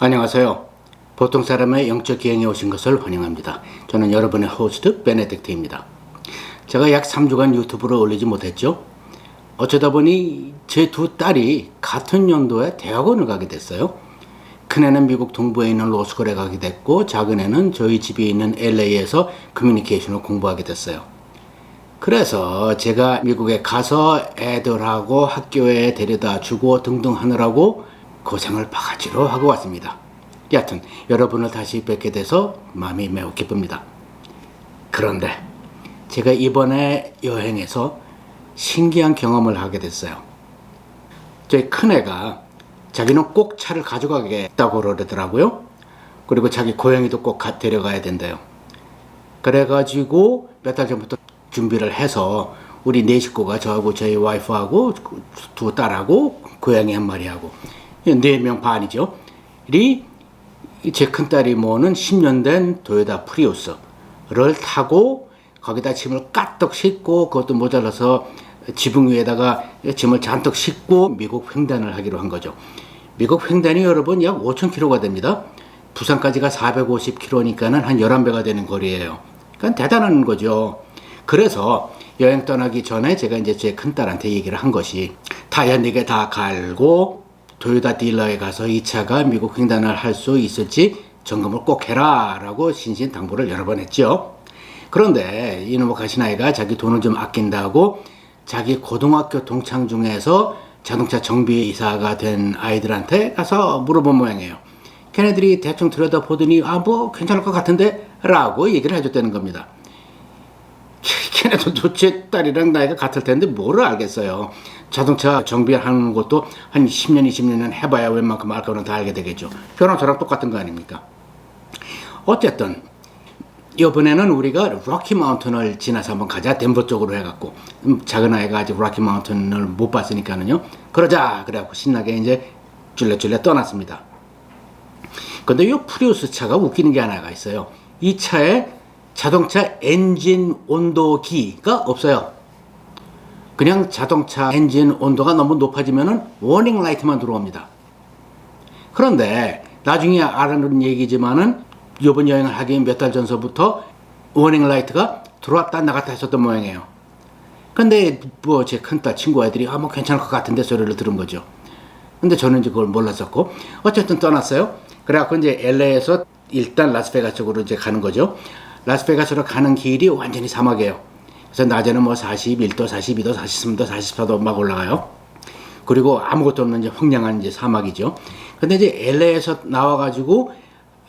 안녕하세요. 보통 사람의 영적 기행에 오신 것을 환영합니다. 저는 여러분의 호스트 베네딕트입니다. 제가 약 3주간 유튜브를 올리지 못했죠. 어쩌다 보니 제 두 딸이 같은 연도에 대학원을 가게 됐어요. 큰애는 미국 동부에 있는 로스쿨에 가게 됐고 작은애는 저희 집에 있는 LA에서 커뮤니케이션을 공부하게 됐어요. 그래서 제가 미국에 가서 애들하고 학교에 데려다 주고 등등 하느라고 고생을 바가지로 하고 왔습니다. 여하튼 여러분을 다시 뵙게 돼서 마음이 매우 기쁩니다. 그런데 제가 이번에 여행에서 신기한 경험을 하게 됐어요. 저희 큰애가 자기는 꼭 차를 가져가겠다고 그러더라고요. 그리고 자기 고양이도 꼭 가- 데려가야 된대요. 그래가지고 몇 달 전부터 준비를 해서 우리 네 식구가 저하고 저희 와이프하고 두 딸하고 고양이 한 마리하고 네 명 반이죠. 이 제 큰딸이 모는 10년 된 도요타 프리우스를 타고 거기다 짐을 까떡 싣고 그것도 모자라서 지붕 위에다가 짐을 잔뜩 싣고 미국 횡단을 하기로 한 거죠. 미국 횡단이 여러분 약 5,000km가 됩니다. 부산까지가 450km니까는 한 11배가 되는 거리예요. 그러니까 대단한 거죠. 그래서 여행 떠나기 전에 제가 이제 제 큰딸한테 얘기를 한 것이 타이어 4개 다 갈고 도요타 딜러에 가서 이 차가 미국 횡단을 할 수 있을지 점검을 꼭 해라 라고 신신 당부를 여러 번 했죠. 그런데 이놈의 가시나이가 자기 돈을 좀 아낀다고 자기 고등학교 동창 중에서 자동차 정비 이사가 된 아이들한테 가서 물어본 모양이에요. 걔네들이 대충 들여다보더니 아 뭐 괜찮을 것 같은데 라고 얘기를 해줬다는 겁니다. 걔네도 도제 딸이랑 나이가 같을 텐데 뭐를 알겠어요. 자동차 정비하는 것도 한 10년, 20년은 해봐야 웬만큼 알 거는 다 알게 되겠죠. 저랑 저랑 똑같은 거 아닙니까? 어쨌든 이번에는 우리가 로키 마운틴을 지나서 한번 가자. 덴버 쪽으로 해갖고. 음, 작은 아이가 아직 로키 마운틴을 못 봤으니까는요. 그러자! 그래갖고 신나게 이제 줄레줄레 떠났습니다. 근데 이 프리우스 차가 웃기는 게 하나가 있어요. 이 차에 자동차 엔진 온도기가 없어요 그냥 자동차 엔진 온도가 너무 높아지면은 워닝 라이트만 들어옵니다 그런데 나중에 알아는 얘기지만은 이번 여행을 하기 몇 달 전서부터 워닝 라이트가 들어왔다 나갔다 했었던 모양이에요. 근데 뭐 제 큰딸 친구 아이들이 아 뭐 괜찮을 것 같은데 소리를 들은 거죠. 근데 저는 이제 그걸 몰랐었고 어쨌든 떠났어요. 그래갖고 이제 LA에서 일단 라스베가스 쪽으로 이제 가는 거죠. 라스베가스로 가는 길이 완전히 사막이에요. 그래서 낮에는 뭐 41도, 42도, 43도, 44도 막 올라가요. 그리고 아무것도 없는 이제 황량한 이제 사막이죠. 근데 이제 LA에서 나와가지고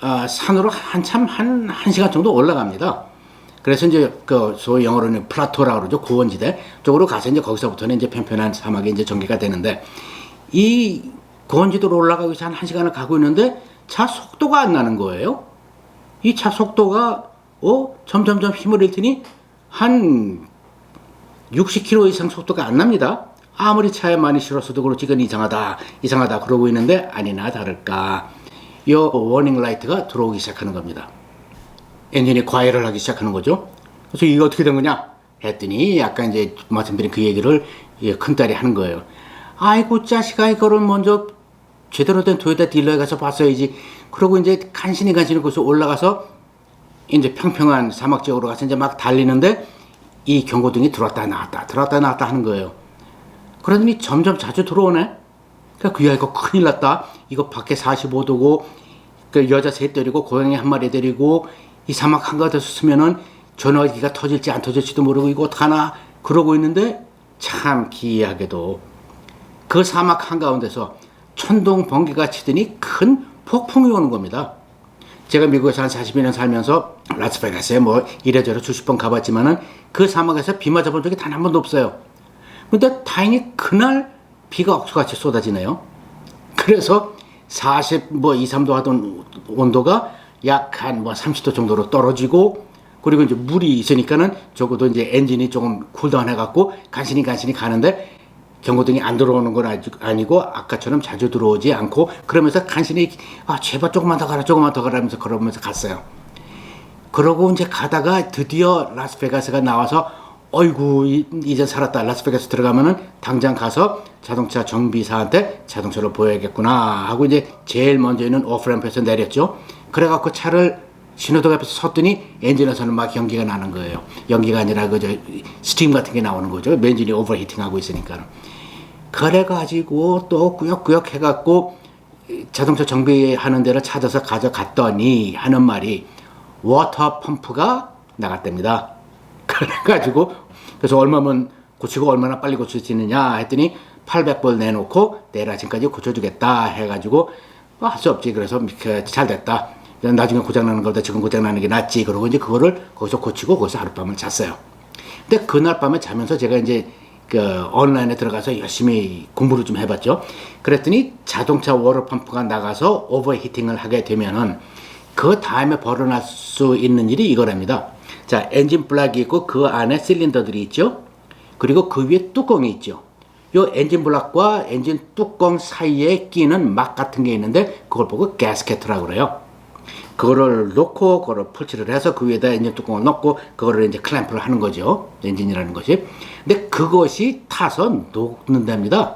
아, 산으로 한참 한, 한 시간 정도 올라갑니다. 그래서 이제 그 소위 영어로는 플라토라 그러죠. 고원지대 쪽으로 가서 이제 거기서부터는 이제 편편한 사막이 이제 전개가 되는데 이 고원지대로 올라가기 위해서 한 1시간을 가고 있는데 차 속도가 안 나는 거예요. 이 차 속도가 어 점점점 힘을 잃더니 한 60km 이상 속도가 안 납니다. 아무리 차에 많이 실었어도 그렇지 이건 이상하다 이상하다 그러고 있는데 아니나 다를까 이 워닝 라이트가 들어오기 시작하는 겁니다. 엔진이 과열을 하기 시작하는 거죠. 그래서 이게 어떻게 된 거냐 했더니 약간 이제 말씀드린 그 얘기를 예, 큰딸이 하는 거예요. 아이고 자식아 이거를 먼저 제대로 된 토요타 딜러에 가서 봤어야지. 그러고 이제 간신히 간신히 거기서 올라가서 이제 평평한 사막 지역으로 가서 이제 막 달리는데 이 경고등이 들어왔다 나왔다 들어왔다 나왔다 하는 거예요. 그러더니 점점 자주 들어오네. 그러니까 그 아이가 큰일 났다. 이거 밖에 45도고 그 여자 셋 데리고 고양이 한 마리 데리고 이 사막 한가운데서 쓰면은 전화기가 터질지 안 터질지도 모르고 이거 어떡하나 그러고 있는데 참 기이하게도 그 사막 한가운데서 천둥 번개가 치더니 큰 폭풍이 오는 겁니다. 제가 미국에서 한 42년 살면서 라스베가스에 뭐 이래저래 수십 번 가봤지만은 그 사막에서 비 맞아본 적이 단 한 번도 없어요. 근데 다행히 그날 비가 억수같이 쏟아지네요. 그래서 40, 뭐 2, 3도 하던 온도가 약 한 뭐 30도 정도로 떨어지고 그리고 이제 물이 있으니까는 적어도 이제 엔진이 조금 쿨다운 해갖고 간신히 간신히 가는데 경고등이 안 들어오는 건 아니고 아까처럼 자주 들어오지 않고 그러면서 간신히 아 제발 조금만 더 가라 조금만 더 가라 하면서 그러면서 갔어요. 그러고 이제 가다가 드디어 라스베가스가 나와서 어이구 이, 이제 살았다. 라스베가스 들어가면은 당장 가서 자동차 정비사한테 자동차를 보여야겠구나 하고 이제 제일 먼저 있는 오프램프에서 내렸죠. 그래갖고 차를 신호등 앞에서 섰더니 엔진에서는 막 연기가 나는 거예요. 연기가 아니라 그저 스팀 같은 게 나오는 거죠. 엔진이 오버히팅 하고 있으니까 그래가지고 또 꾸역꾸역 해갖고 자동차 정비하는 데를 찾아서 가져갔더니 하는 말이 워터 펌프가 나갔답니다. 그래가지고 그래서 얼마면 고치고 얼마나 빨리 고칠 수 있느냐 했더니 800불 내놓고 내일 아침까지 고쳐주겠다 해가지고 어, 할수 없지. 그래서 그잘 됐다. 나중에 고장나는 것보다 지금 고장나는 게 낫지. 그러고 이제 그거를 거기서 고치고 거기서 하룻밤을 잤어요. 근데 그날 밤에 자면서 제가 이제 그 온라인에 들어가서 열심히 공부를 좀 해봤죠 그랬더니 자동차 워터 펌프가 나가서 오버히팅을 하게 되면은 그 다음에 벌어날 수 있는 일이 이거랍니다. 자, 엔진 블락이 있고 그 안에 실린더들이 있죠. 그리고 그 위에 뚜껑이 있죠. 요 엔진 블락과 엔진 뚜껑 사이에 끼는 막 같은 게 있는데 그걸 보고 가스켓이라고 그래요. 그거를 놓고 그거를 풀칠을 해서 그 위에다 엔진 뚜껑을 넣고 그거를 이제 클램프를 하는 거죠. 엔진이라는 것이. 근데 그것이 타서 녹는답니다.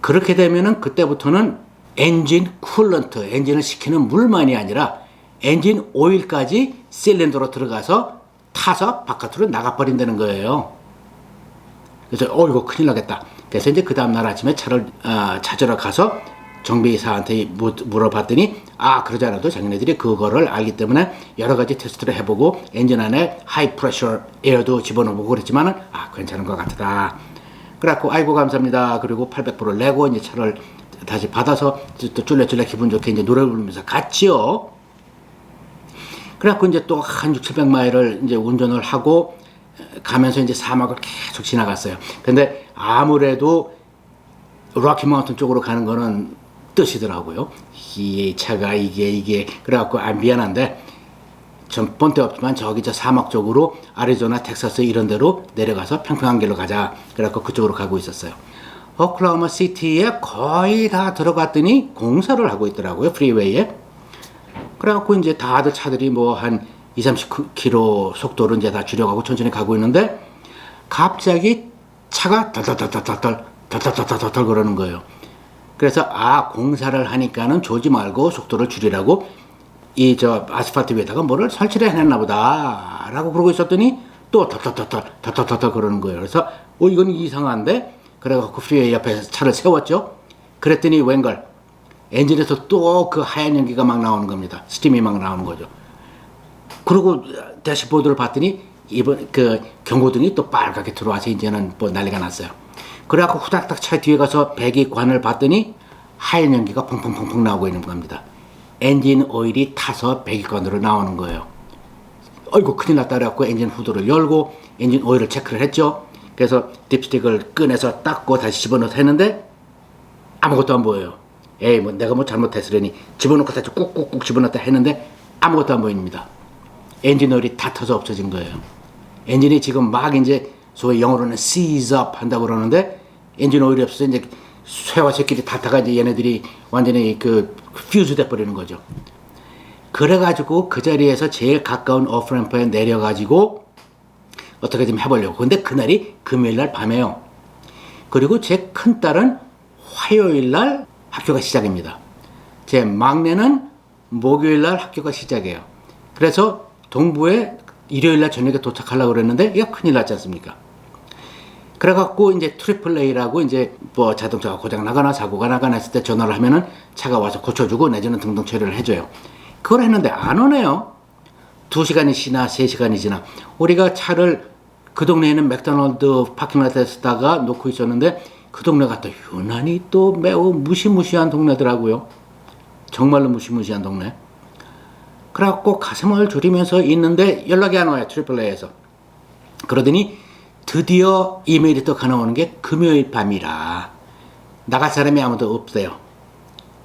그렇게 되면은 그때부터는 엔진 쿨런트, 엔진을 식히는 물만이 아니라 엔진 오일까지 실린더로 들어가서 타서 바깥으로 나가버린다는 거예요. 그래서 어 이거 큰일 나겠다. 그래서 이제 그 다음날 아침에 차를 어, 찾으러 가서 정비사한테 무- 물어봤더니 아 그러지 않아도 자기네들이 그거를 알기 때문에 여러 가지 테스트를 해보고 엔진 안에 하이 프레셔 에어도 집어넣어보고 그랬지만 은 아 괜찮은 것 같다. 그래갖고 아이고 감사합니다. 그리고 800불을 내고 이제 차를 다시 받아서 또 쫄래쫄래 기분 좋게 이제 노래 부르면서 갔지요. 그래갖고 이제 또 한 6, 700마일을 이제 운전을 하고 가면서 이제 사막을 계속 지나갔어요. 근데 아무래도 로키 마운틴 쪽으로 가는 거는 뜻이더라고요. 이 차가 이게 이게 그래갖고 아 미안한데 전 본때 없지만 저기 저 사막 쪽으로 아리조나, 텍사스 이런 데로 내려가서 평평한 길로 가자. 그래갖고 그쪽으로 가고 있었어요. 오클라호마 시티에 거의 다 들어갔더니 공사를 하고 있더라고요. 프리웨이에. 그래갖고 이제 다들 차들이 뭐 한 2, 30km 속도로 이제 다 줄여가고 천천히 가고 있는데 갑자기 차가 덜덜덜덜덜 덜덜덜덜 그러는 거예요. 그래서 아 공사를 하니까는 조지 말고 속도를 줄이라고 이 저 아스팔트 위에다가 뭐를 설치를 해놨나 보다라고 그러고 있었더니 또 덜덜덜덜 덜덜덜 그러는 거예요. 그래서 어 이건 이상한데 그래갖고 프리웨이 옆에 차를 세웠죠. 그랬더니 웬걸 엔진에서 또 그 하얀 연기가 막 나오는 겁니다. 스팀이 막 나오는 거죠. 그리고 대시보드를 봤더니 이번 그 경고등이 또 빨갛게 들어와서 이제는 뭐 난리가 났어요. 그래갖고 후닥닥 차 뒤에 가서 배기관을 봤더니 하얀 연기가 펑펑펑펑 나오고 있는 겁니다. 엔진 오일이 타서 배기관으로 나오는 거예요. 어이구 큰일 났다 그래갖고 엔진 후드를 열고 엔진 오일을 체크를 했죠. 그래서 딥스틱을 꺼내서 닦고 다시 집어넣어서 했는데 아무것도 안 보여요. 에이 뭐 내가 뭐 잘못했으려니 집어넣고 다시 꾹꾹꾹 집어넣었다 했는데 아무것도 안 보입니다. 엔진 오일이 다 터져 없어진 거예요. 엔진이 지금 막 이제 소위 영어로는 seize up 한다고 그러는데 엔진 오일이 없어서 이제 쇠와 새끼리 다 타가 이제 얘네들이 완전히 그 퓨즈 돼 버리는 거죠. 그래가지고 그 자리에서 제일 가까운 오프램프에 내려가지고 어떻게 좀 해보려고. 근데 그날이 금요일 날 밤에요. 그리고 제 큰 딸은 화요일 날 학교가 시작입니다. 제 막내는 목요일 날 학교가 시작이에요. 그래서 동부에 일요일 날 저녁에 도착하려고 그랬는데 이거 큰일 났지 않습니까? 그래갖고 이제 트리플 A라고 이제 뭐 자동차가 고장 나거나 사고가 나거나 했을 때 전화를 하면은 차가 와서 고쳐주고 내지는 등등 처리를 해줘요. 그걸 했는데 안 오네요. 두 시간이 지나 세 시간이 지나 우리가 차를 그 동네에는 맥도날드 파킹랏에다가 놓고 있었는데 그 동네가 또 유난히 또 매우 무시무시한 동네더라고요. 정말로 무시무시한 동네. 그래갖고 가슴을 졸이면서 있는데 연락이 안 와요 트리플 A에서. 그러더니 드디어 이메일이 또 가나오는 게 금요일 밤이라 나갈 사람이 아무도 없어요.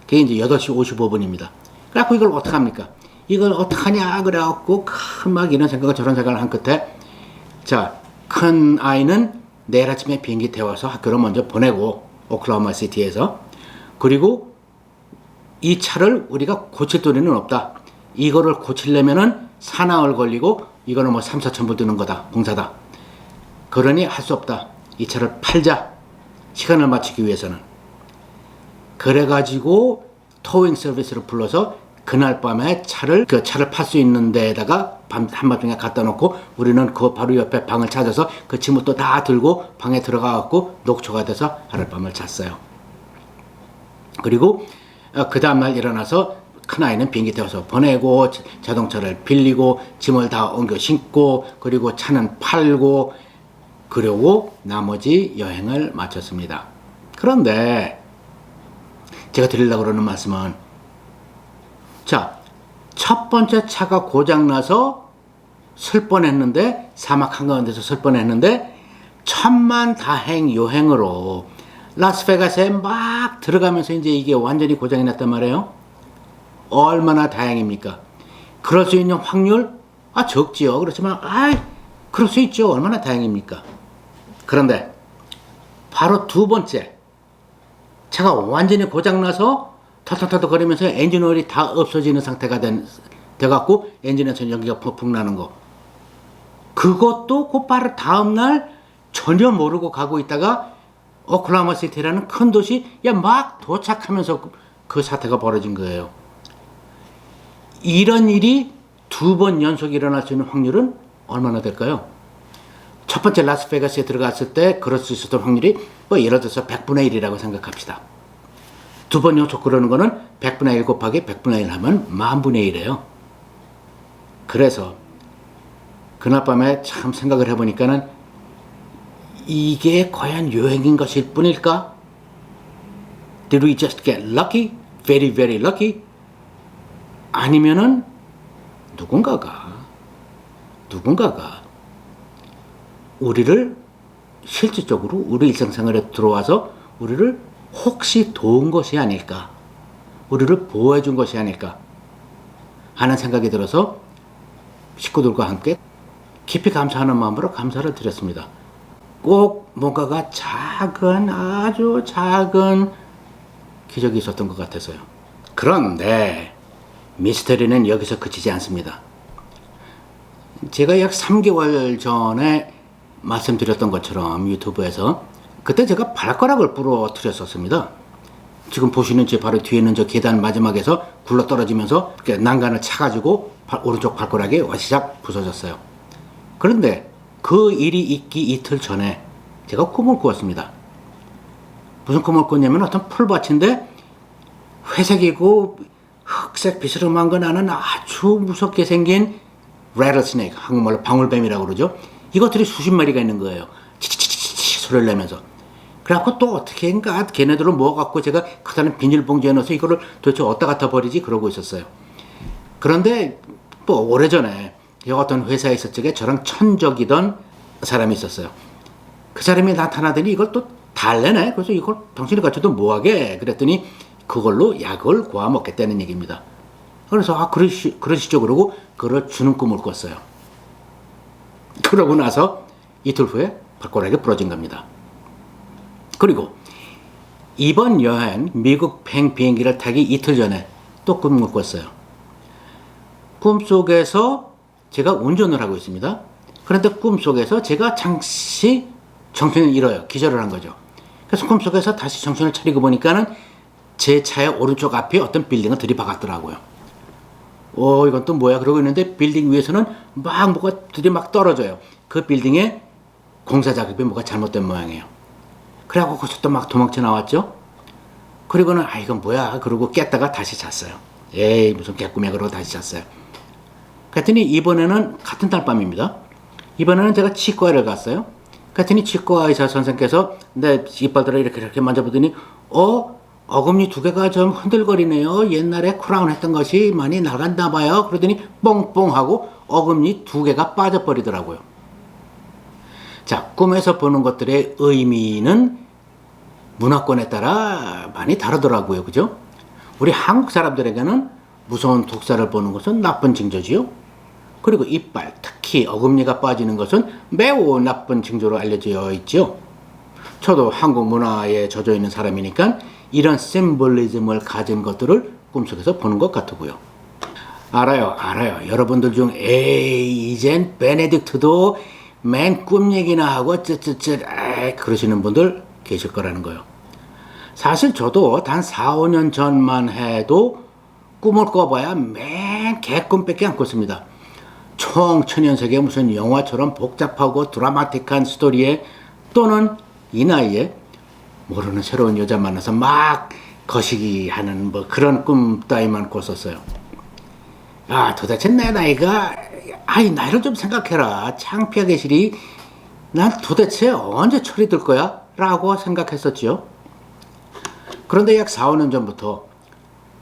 그게 이제 8시 55분입니다. 그래갖고 이걸 어떡합니까? 이걸 어떡하냐 그래갖고 큰막 이런 생각을 저런 생각을 한 끝에 자, 큰 아이는 내일 아침에 비행기 태워서 학교를 먼저 보내고 오클라호마 시티에서 그리고 이 차를 우리가 고칠 돈은 없다. 이거를 고치려면은 사나흘 걸리고 이거는 뭐 3, 4천 불 드는 거다. 공사다. 그러니 할 수 없다. 이 차를 팔자. 시간을 맞추기 위해서는. 그래가지고 토잉 서비스를 불러서 그날 밤에 차를 그 차를 팔 수 있는 데에다가 밤 한밤중에 갖다 놓고 우리는 그 바로 옆에 방을 찾아서 그또다 들고 방에 들어가 갖고 녹초가 돼서 하룻밤을 잤어요. 그리고 그 다음날 일어나서 큰아이는 비행기 태워서 보내고 자- 자동차를 빌리고 짐을 다 옮겨 신고 그리고 차는 팔고 그러고 나머지 여행을 마쳤습니다. 그런데 제가 드리려고 그러는 말씀은 자, 첫 번째 차가 고장나서 슬 뻔했는데 사막 한가운데서 슬 뻔했는데 천만 다행 여행으로 라스베가스에 막 들어가면서 이제 이게 완전히 고장이 났단 말이에요. 얼마나 다행입니까? 그럴 수 있는 확률 아 적지요. 그렇지만 아이 그럴 수 있죠. 얼마나 다행입니까? 그런데 바로 두 번째 차가 완전히 고장나서 털털털 거리면서 엔진 오일이 다 없어지는 상태가 된, 돼갖고 엔진에서 연기가 푹푹 나는 거. 그것도 곧바로 다음날 전혀 모르고 가고 있다가 오클라호마 시티라는 큰 도시 야막 도착하면서 그- 그 사태가 벌어진 거예요. 이런 일이 두 번 연속 일어날 수 있는 확률은 얼마나 될까요? 첫 번째 라스베가스에 들어갔을 때 그럴 수 있었던 확률이 뭐 예를 들어서 100분의 1이라고 생각합시다. 두 번 연속 그러는 거는 100분의 1 곱하기 100분의 1 하면 만분의 1이에요. 그래서 그날 밤에 참 생각을 해보니까는 이게 과연 여행인 것일 뿐일까? Did we just get lucky? Very, very lucky? 아니면은 누군가가, 누군가가 우리를 실질적으로 우리 일상생활에 들어와서 우리를 혹시 도운 것이 아닐까, 우리를 보호해 준 것이 아닐까 하는 생각이 들어서 식구들과 함께 깊이 감사하는 마음으로 감사를 드렸습니다. 꼭 뭔가가 작은, 아주 작은 기적이 있었던 것 같아서요. 그런데 미스터리는 여기서 그치지 않습니다. 제가 약 3개월 전에 말씀드렸던 것처럼 유튜브에서 그때 제가 발가락을 부러뜨렸었습니다. 지금 보시는 제 바로 뒤에 있는 저 계단 마지막에서 굴러 떨어지면서 난간을 차가지고 발- 오른쪽 발가락이 와시작 부서졌어요. 그런데 그 일이 있기 이틀 전에 제가 꿈을 꾸었습니다. 무슨 꿈을 꿨냐면 어떤 풀밭인데 회색이고 흑색 비스름한 거 나는 아주 무섭게 생긴 rattlesnake 한국말로 방울뱀이라고 그러죠. 이것들이 수십 마리가 있는 거예요. 치치치치치 소리를 내면서. 그래갖고 또 어떻게 인가 걔네들을 모아갖고 제가 크다는 비닐봉지에 넣어서 이거를 도대체 어디다 갖다 버리지 그러고 있었어요. 그런데 뭐 오래전에 어떤 회사에 있을 적에 저랑 천적이던 사람이 있었어요. 그 사람이 나타나더니 이걸 또 달래네. 그래서 이걸 당신이 갖춰도 뭐하게? 그랬더니 그걸로 약을 구워 먹겠다는 얘기입니다. 그래서 아 그러시, 그러시죠. 그러고 그걸 주는 꿈을 꿨어요. 그러고 나서 이틀 후에 발가락이 부러진 겁니다. 그리고 이번 여행 미국 팽 비행기를 타기 이틀 전에 또 꿈을 꿨어요. 꿈속에서 제가 운전을 하고 있습니다. 그런데 꿈속에서 제가 잠시 정신을 잃어요. 기절을 한 거죠. 그래서 꿈속에서 다시 정신을 차리고 보니까는 제 차의 오른쪽 앞에 어떤 빌딩을 들이박았더라고요. 오, 이건 또 뭐야? 그러고 있는데 빌딩 위에서는 막 뭐가 들이 막 떨어져요. 그 빌딩에 공사 작업이 뭐가 잘못된 모양이에요. 그래갖고 거기서 또 막 도망쳐 나왔죠. 그리고는 아 이건 뭐야? 그러고 깼다가 다시 잤어요. 에이 무슨 개꿈이야 그러고 다시 잤어요. 그랬더니 이번에는 같은 달 밤입니다. 이번에는 제가 치과를 갔어요. 그랬더니 치과 의사 선생께서 내 이빨들을 이렇게 이렇게 만져보더니 어 어금니 두 개가 좀 흔들거리네요. 옛날에 크라운 했던 것이 많이 나간다 봐요. 그러더니 뽕뽕 하고 어금니 두 개가 빠져버리더라고요. 자, 꿈에서 보는 것들의 의미는 문화권에 따라 많이 다르더라고요. 그죠? 우리 한국 사람들에게는 무서운 독사를 보는 것은 나쁜 징조지요. 그리고 이빨, 특히 어금니가 빠지는 것은 매우 나쁜 징조로 알려져 있죠. 저도 한국 문화에 젖어 있는 사람이니까 이런 심볼리즘을 가진 것들을 꿈속에서 보는 것 같더고요. 알아요, 알아요. 여러분들 중 에이 이젠 베네딕트도 맨 꿈 얘기나 하고 쯧쯧쯧 에이 그러시는 분들 계실 거라는 거예요. 사실 저도 단 4, 5년 전만 해도 꿈을 꿔봐야 맨 개꿈밖에 안 꿨습니다. 총 천연색의 무슨 영화처럼 복잡하고 드라마틱한 스토리에 또는 이 나이에 모르는 새로운 여자 만나서 막 거시기 하는 뭐 그런 꿈 따위만 꿨었어요. 아 도대체 내 나이가 아이 나이를 좀 생각해라 창피하게 시리 난 도대체 언제 철이 들 거야? 라고 생각했었지요. 그런데 약 4, 5년 전부터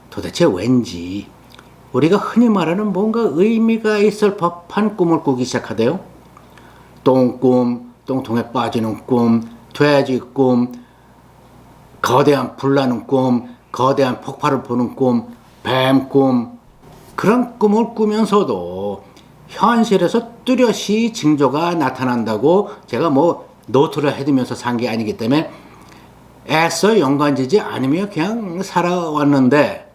도대체 왠지 우리가 흔히 말하는 뭔가 의미가 있을 법한 꿈을 꾸기 시작하대요. 똥꿈, 똥통에 빠지는 꿈, 돼지 꿈, 거대한 불나는 꿈, 거대한 폭발을 보는 꿈, 뱀 꿈, 그런 꿈을 꾸면서도 현실에서 뚜렷이 징조가 나타난다고 제가 뭐 노트를 해두면서 산 게 아니기 때문에 애써 연관지지 않으며 그냥 살아왔는데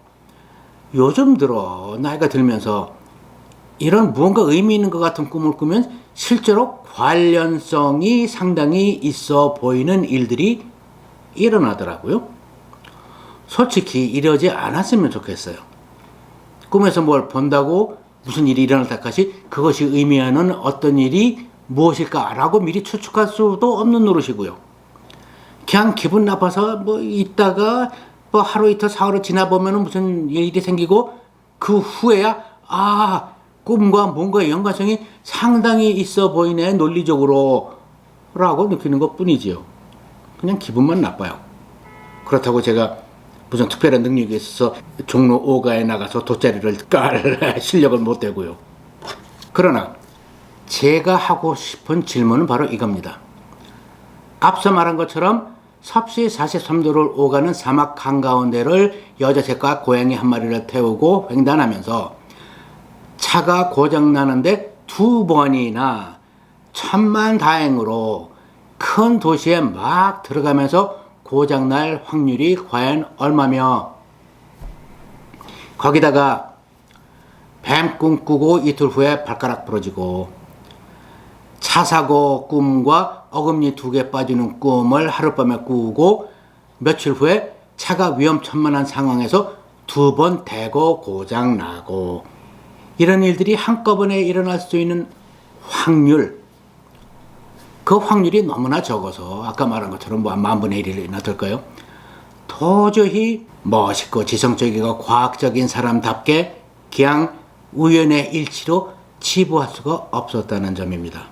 요즘 들어 나이가 들면서 이런 무언가 의미 있는 것 같은 꿈을 꾸면 실제로 관련성이 상당히 있어 보이는 일들이 일어나더라고요. 솔직히 이러지 않았으면 좋겠어요. 꿈에서 뭘 본다고 무슨 일이 일어날 때까지 그것이 의미하는 어떤 일이 무엇일까라고 미리 추측할 수도 없는 노릇이고요. 그냥 기분 나빠서 뭐 있다가 뭐 하루 이틀 사흘을 지나보면 무슨 일이 생기고 그 후에야 아 꿈과 뭔가 연관성이 상당히 있어 보이네 논리적으로 라고 느끼는 것 뿐이지요. 그냥 기분만 나빠요. 그렇다고 제가 무슨 특별한 능력이 있어서 종로 5가에 나가서 돗자리를 깔 실력을 못 되고요. 그러나 제가 하고 싶은 질문은 바로 이겁니다. 앞서 말한 것처럼 섭씨 43도를 오가는 사막 한가운데를 여자새과 고양이 한 마리를 태우고 횡단하면서 차가 고장나는데 두 번이나 천만 다행으로 큰 도시에 막 들어가면서 고장날 확률이 과연 얼마며? 거기다가 뱀 꿈꾸고 이틀 후에 발가락 부러지고 차 사고 꿈과 어금니 두 개 빠지는 꿈을 하룻밤에 꾸고 며칠 후에 차가 위험천만한 상황에서 두 번 대고 고장 나고. 이런 일들이 한꺼번에 일어날 수 있는 확률 그 확률이 너무나 적어서 아까 말한 것처럼 뭐 만 분의 1이나 될까요? 도저히 멋있고 지성적이고 과학적인 사람답게 그냥 우연의 일치로 치부할 수가 없었다는 점입니다.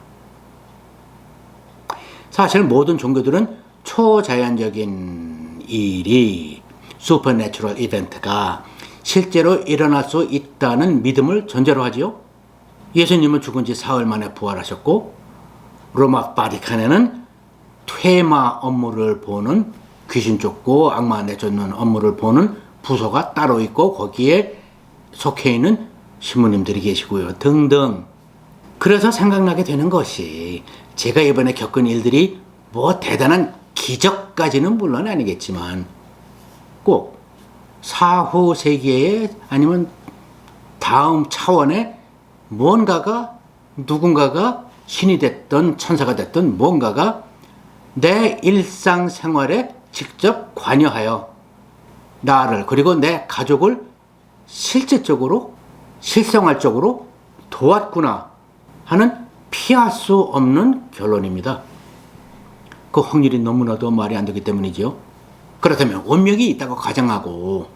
사실 모든 종교들은 초자연적인 일이 슈퍼내추럴 이벤트가 실제로 일어날 수 있다는 믿음을 전제로 하지요. 예수님은 죽은 지 사흘 만에 부활하셨고 로마 바티칸에는 퇴마 업무를 보는 귀신 쫓고 악마 내쫓는 업무를 보는 부서가 따로 있고 거기에 속해 있는 신부님들이 계시고요. 등등. 그래서 생각나게 되는 것이 제가 이번에 겪은 일들이 뭐 대단한 기적까지는 물론 아니겠지만 꼭 사후 세계에 아니면 다음 차원에 뭔가가 누군가가 신이 됐든 천사가 됐든 뭔가가 내 일상생활에 직접 관여하여 나를 그리고 내 가족을 실질적으로 실생활적으로 도왔구나 하는 피할 수 없는 결론입니다. 그 확률이 너무나도 말이 안 되기 때문이죠. 그렇다면 운명이 있다고 가정하고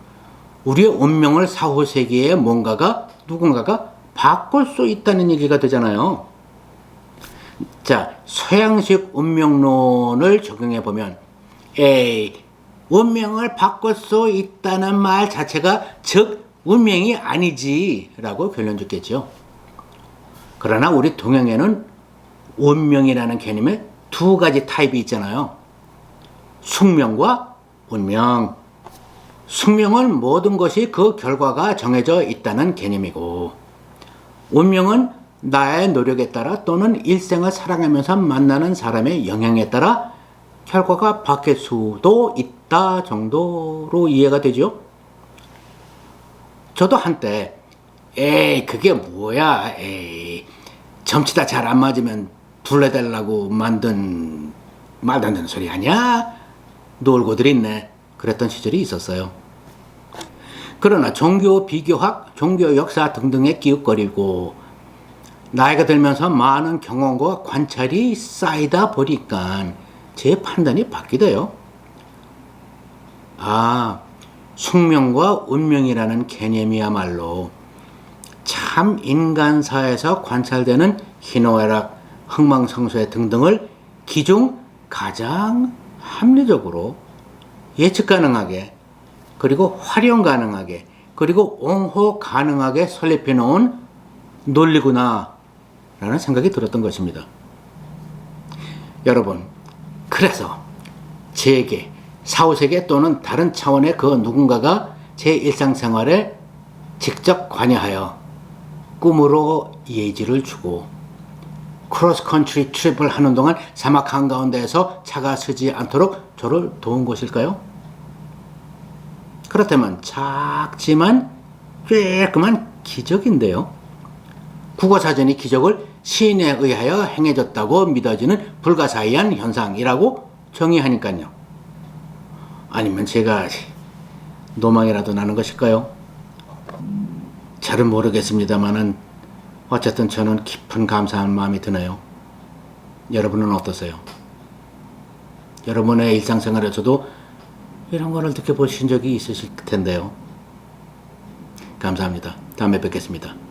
우리의 운명을 사후 세계에 뭔가가 누군가가 바꿀 수 있다는 얘기가 되잖아요. 자, 서양식 운명론을 적용해 보면 에이, 운명을 바꿀 수 있다는 말 자체가 즉 운명이 아니지라고 결론 짓겠죠. 그러나 우리 동양에는 운명이라는 개념에 두 가지 타입이 있잖아요. 숙명과 운명. 숙명은 모든 것이 그 결과가 정해져 있다는 개념이고, 운명은 나의 노력에 따라 또는 일생을 살아가면서 만나는 사람의 영향에 따라 결과가 바뀔 수도 있다 정도로 이해가 되죠. 저도 한때 에이 그게 뭐야 에이 점치다 잘 안 맞으면 둘러대려고 만든 말도 안 되는 소리 아니야? 놀고들 있네. 그랬던 시절이 있었어요. 그러나 종교 비교학, 종교 역사 등등에 기웃거리고 나이가 들면서 많은 경험과 관찰이 쌓이다 보니까 제 판단이 바뀌대요. 아, 숙명과 운명이라는 개념이야말로 참 인간사에서 관찰되는 희노애락, 흥망성쇠 등등을 기중 가장 합리적으로 예측 가능하게 그리고 활용 가능하게 그리고 옹호 가능하게 설립해 놓은 논리구나 라는 생각이 들었던 것입니다. 여러분, 그래서 제게 사후세계 또는 다른 차원의 그 누군가가 제 일상생활에 직접 관여하여 꿈으로 예지를 주고 크로스 컨트리 트립을 하는 동안 사막 한가운데에서 차가 서지 않도록 저를 도운 것일까요? 그렇다면 작지만 쬐끄만 기적인데요. 국어사전이 기적을 시인에 의하여 행해졌다고 믿어지는 불가사의한 현상이라고 정의하니까요. 아니면 제가 노망이라도 나는 것일까요? 잘은 모르겠습니다만은 어쨌든 저는 깊은 감사한 마음이 드네요. 여러분은 어떠세요? 여러분의 일상생활에서도 이런 거를 느껴보신 적이 있으실 텐데요. 감사합니다. 다음에 뵙겠습니다.